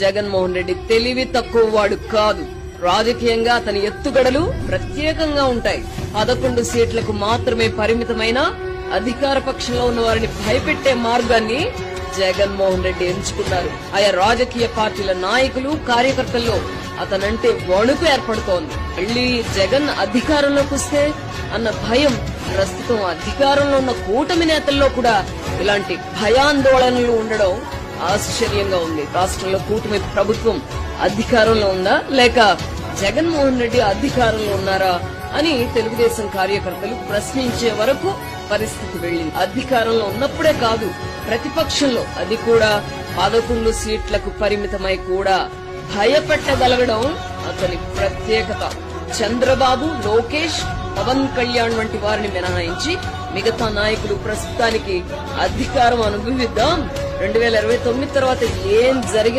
జగన్మోహన్ రెడ్డి తెలివి తక్కువ వాడు కాదు. రాజకీయంగా అతని ఎత్తుగడలు ప్రత్యేకంగా ఉంటాయి. పదకొండు సీట్లకు మాత్రమే పరిమితమైన అధికార పక్షంలో ఉన్న వారిని భయపెట్టే మార్గాన్ని జగన్మోహన్ రెడ్డి ఎంచుకున్నారు. ఆయా రాజకీయ పార్టీల నాయకులు కార్యకర్తల్లో అతనంటే వణుకు ఏర్పడుతోంది. మళ్ళీ జగన్ అధికారంలోకి వస్తే అన్న భయం ప్రస్తుతం అధికారంలో ఉన్న కూటమి నేతల్లో కూడా ఇలాంటి భయాందోళనలు ఉండడం ఆశ్చర్యంగా ఉంది. రాష్ట్రంలో కూటమి ప్రభుత్వం అధికారంలో ఉందా? లేక జగన్మోహన్ రెడ్డి అధికారంలో ఉన్నారా? అని తెలుగుదేశం కార్యకర్తలు ప్రశ్నించే వరకు పరిస్థితి వెళ్ళింది. అధికారంలో ఉన్నప్పుడే కాదు ప్రతిపక్షంలో. అది కూడా పదకొండు సీట్లకు పరిమితమై కూడా భయపెట్టగలగడం అతని ప్రత్యేకత. చంద్రబాబు లోకేష్ పవన్ కళ్యాణ్ వంటి వారిని మినహాయించి మిగతా నాయకులు ప్రస్తుతానికి అధికారం అనుభవిద్దాం. రెండు వేల ఇరవై తొమ్మిది తర్వాత ఏం జరిగినా